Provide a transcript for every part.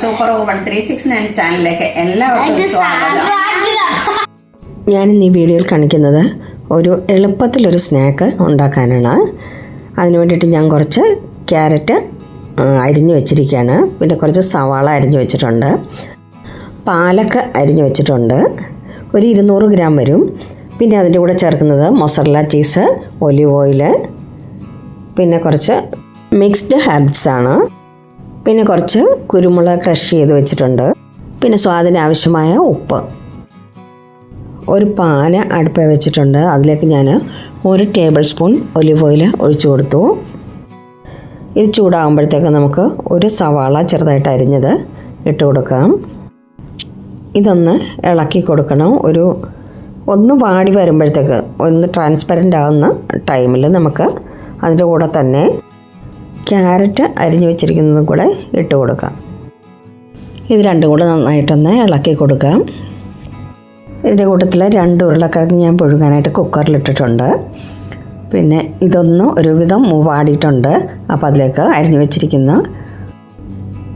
Super woman three six nine ചാനലിലേക്ക് എല്ലാവർക്കും സ്വാഗതം. ഞാനിന്ന് ഈ വീഡിയോയിൽ കാണിക്കുന്നത് ഒരു എളുപ്പത്തിലൊരു സ്നാക്ക് ഉണ്ടാക്കാനാണ്. അതിന് വേണ്ടിയിട്ട് ഞാൻ കുറച്ച് ക്യാരറ്റ് അരിഞ്ഞു വെച്ചിരിക്കുകയാണ്. പിന്നെ കുറച്ച് സവാള അരിഞ്ഞു വെച്ചിട്ടുണ്ട്. പാലക്ക് അരിഞ്ഞു വെച്ചിട്ടുണ്ട്. ഒരു ഇരുന്നൂറ് ഗ്രാം വരും. പിന്നെ അതിന്റെ കൂടെ ചേർക്കുന്നത് മൊസറല ചീസ് ഒലിവ് ഓയിൽ പിന്നെ കുറച്ച് മിക്സ്ഡ് ഹെർബ്സ് ആണ്. പിന്നെ കുറച്ച് കുരുമുളക് ക്രഷ് ചെയ്ത് വെച്ചിട്ടുണ്ട്. പിന്നെ സ്വാദിന് ആവശ്യമായ ഉപ്പ്. ഒരു പാന അടുപ്പിൽ വെച്ചിട്ടുണ്ട്. അതിലേക്ക് ഞാൻ ഒരു ടേബിൾ സ്പൂൺ ഒലിവ് ഓയിൽ ഒഴിച്ചു കൊടുത്തു. ഇത് ചൂടാകുമ്പോഴത്തേക്ക് നമുക്ക് ഒരു സവാള ചെറുതായിട്ട് അരിഞ്ഞത് ഇട്ട് കൊടുക്കാം. ഇതൊന്ന് ഇളക്കി കൊടുക്കണം. ഒരു ഒന്ന് വാടി വരുമ്പോഴത്തേക്ക് ഒന്ന് ട്രാൻസ്പെറന്റ് ആവുന്ന ടൈമിൽ നമുക്ക് അതിന്റെ കൂടെ തന്നെ ക്യാരറ്റ് അരിഞ്ഞു വെച്ചിരിക്കുന്നതും കൂടെ ഇട്ട് കൊടുക്കാം. ഇത് രണ്ടും കൂടെ നന്നായിട്ടൊന്ന് ഇളക്കി കൊടുക്കാം. ഇതിന്റെ കൂട്ടത്തിൽ രണ്ട് ഉരുളക്കിഴങ്ങ് ഞാൻ പുഴുങ്ങാനായിട്ട് കുക്കറിലിട്ടിട്ടുണ്ട് പിന്നെ ഇതൊന്ന് ഒരുവിധം മൂവാടിയിട്ടുണ്ട് അപ്പോൾ അതിലേക്ക് അരിഞ്ഞു വെച്ചിരിക്കുന്ന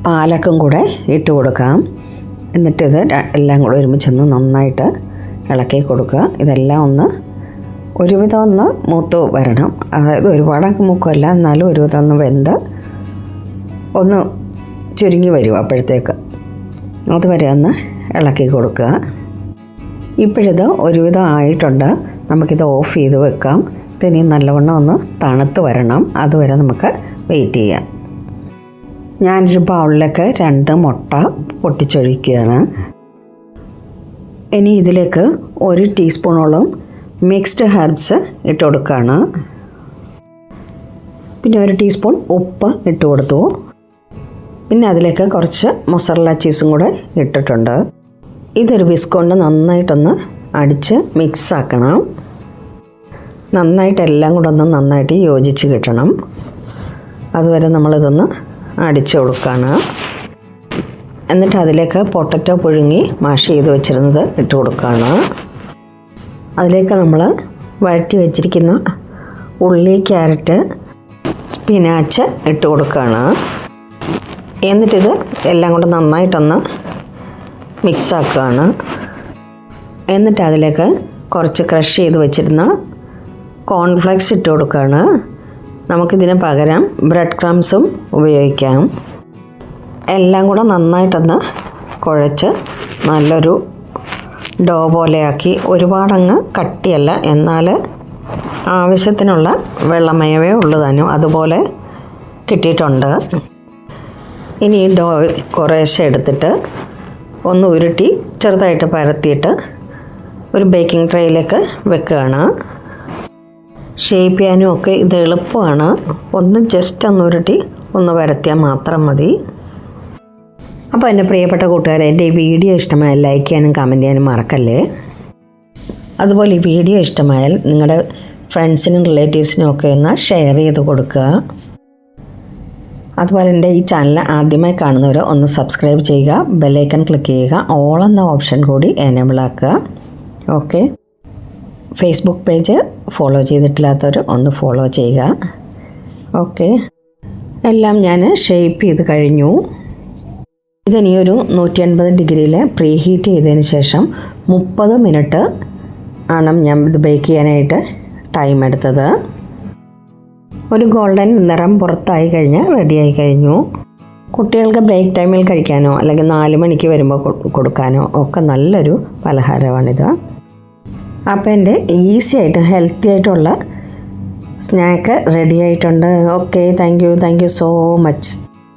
പാലക്കും കൂടെ ഇട്ട് കൊടുക്കാം. എന്നിട്ടിത് എല്ലാം കൂടെ ഒരുമിച്ചൊന്ന് നന്നായിട്ട് ഇളക്കി കൊടുക്കുക. ഇതെല്ലാം ഒന്ന് ഒരുവിധം ഒന്ന് മൂത്ത് വരണം. അതായത് ഒരുപാടൊക്കെ മൂക്കല്ല എന്നാലും ഒരുവിധം ഒന്ന് വെന്ത് ഒന്ന് ചുരുങ്ങി വരും അപ്പോഴത്തേക്ക്. അതുവരെ ഒന്ന് ഇളക്കി കൊടുക്കുക. ഇപ്പോഴിത് ഒരുവിധം ആയിട്ടുണ്ട്. നമുക്കിത് ഓഫ് ചെയ്ത് വെക്കാം. തനി നല്ലവണ്ണം ഒന്ന് തണുത്ത് വരണം. അതുവരെ നമുക്ക് വെയിറ്റ് ചെയ്യാം. ഞാനൊരു ബൗളിലേക്ക് രണ്ട് മുട്ട പൊട്ടിച്ചൊഴിക്കുകയാണ്. ഇനി ഇതിലേക്ക് ഒരു ടീസ്പൂണോളം മിക്സ്ഡ് ഹെർബ്സ് ഇട്ട് കൊടുക്കുകയാണ് പിന്നെ ഒരു ടീസ്പൂൺ ഉപ്പ് ഇട്ട് കൊടുത്തു പിന്നെ അതിലേക്ക് കുറച്ച് മൊസറല ചീസും കൂടെ ഇട്ടിട്ടുണ്ട്. ഇതൊരു വിസ്ക് കൊണ്ട് നന്നായിട്ടൊന്ന് അടിച്ച് മിക്സ് ആക്കണം നന്നായിട്ട് എല്ലാം കൂടെ ഒന്ന് നന്നായിട്ട് യോജിച്ച് കിട്ടണം. അതുവരെ നമ്മളിതൊന്ന് അടിച്ച് കൊടുക്കുകയാണ്. എന്നിട്ട് അതിലേക്ക് പൊട്ടറ്റോ പുഴുങ്ങി മാഷ് ചെയ്ത് വെച്ചിരുന്നത് ഇട്ട് കൊടുക്കുകയാണ് അതിലേക്ക് നമ്മൾ വഴറ്റി വെച്ചിരിക്കുന്ന ഉള്ളി ക്യാരറ്റ് സ്പിനാച്ച് ഇട്ട് കൊടുക്കുകയാണ്. എന്നിട്ടിത് എല്ലാം കൂടെ നന്നായിട്ടൊന്ന് മിക്സാക്കുകയാണ് എന്നിട്ട് അതിലേക്ക് കുറച്ച് ക്രഷ് ചെയ്ത് വെച്ചിരുന്ന കോൺഫ്ലെക്സ് ഇട്ട് കൊടുക്കുകയാണ്. നമുക്കിതിന് പകരം ബ്രെഡ് ക്രംസും ഉപയോഗിക്കാം. എല്ലാം കൂടെ നന്നായിട്ടൊന്ന് കുഴച്ച് നല്ലൊരു ഡോ പോലെയാക്കി ഒരുപാടങ്ങ് കട്ടിയല്ല. എന്നാൽ ആവശ്യത്തിനുള്ള വെള്ളമയമേ ഉള്ളു താനും. അതുപോലെ കിട്ടിയിട്ടുണ്ട്. ഇനി ഡോ കുറേശ്ശെ എടുത്തിട്ട് ഒന്ന് ഉരുട്ടി ചെറുതായിട്ട് പരത്തിയിട്ട് ഒരു ബേക്കിംഗ് ട്രേയിലേക്ക് വെക്കുകയാണ്. ഷേപ്പ് ചെയ്യാനും ഒക്കെ ഇത് എളുപ്പമാണ്. ഒന്ന് ജസ്റ്റ് ഒന്ന് ഉരുട്ടി ഒന്ന് വരത്തിയാൽ മാത്രം മതി. അപ്പോൾ എന്റെ പ്രിയപ്പെട്ട കൂട്ടുകാരെ എന്റെ ഈ വീഡിയോ ഇഷ്ടമായാൽ ലൈക്ക് ചെയ്യാനും കമന്റ് ചെയ്യാനും മറക്കല്ലേ? അതുപോലെ ഈ വീഡിയോ ഇഷ്ടമായാൽ നിങ്ങളുടെ ഫ്രണ്ട്സിനും റിലേറ്റീവ്സിനും ഒക്കെ ഒന്ന് ഷെയർ ചെയ്ത് കൊടുക്കുക. അതുപോലെ എന്റെ ഈ ചാനൽ ആദ്യമായി കാണുന്നവർ ഒന്ന് സബ്സ്ക്രൈബ് ചെയ്യുക ബെല്ലൈക്കൺ ക്ലിക്ക് ചെയ്യുക ഓൾ എന്ന ഓപ്ഷൻ കൂടി എനേബിൾ ആക്കുക. ഓക്കെ ഫേസ്ബുക്ക് പേജ് ഫോളോ ചെയ്തിട്ടില്ലാത്തവർ ഒന്ന് ഫോളോ ചെയ്യുക. ഓക്കെ എല്ലാം ഞാൻ ഷേപ്പ് ചെയ്ത് കഴിഞ്ഞു. ഇതിനി ഒരു നൂറ്റി അൻപത് ഡിഗ്രിയിൽ പ്രീ ഹീറ്റ് ചെയ്തതിന് ശേഷം മുപ്പത് മിനിറ്റ് ആണ് ഞാൻ ഇത് ബേക്ക് ചെയ്യാനായിട്ട് ടൈം എടുത്തത്. ഒരു ഗോൾഡൻ നിറം പുറത്തായി കഴിഞ്ഞ് റെഡിയായി കഴിഞ്ഞു. കുട്ടികൾക്ക് ബ്രേക്ക് ടൈമിൽ കഴിക്കാനോ അല്ലെങ്കിൽ നാല് മണിക്ക് വരുമ്പോൾ കൊടുക്കാനോ ഒക്കെ നല്ലൊരു പലഹാരമാണിത്. അപ്പോൾ എന്റെ ഈസി ആയിട്ട് ഹെൽത്തി ആയിട്ടുള്ള സ്നാക്ക് റെഡി ആയിട്ടുണ്ട്. Okay thank you thank you so much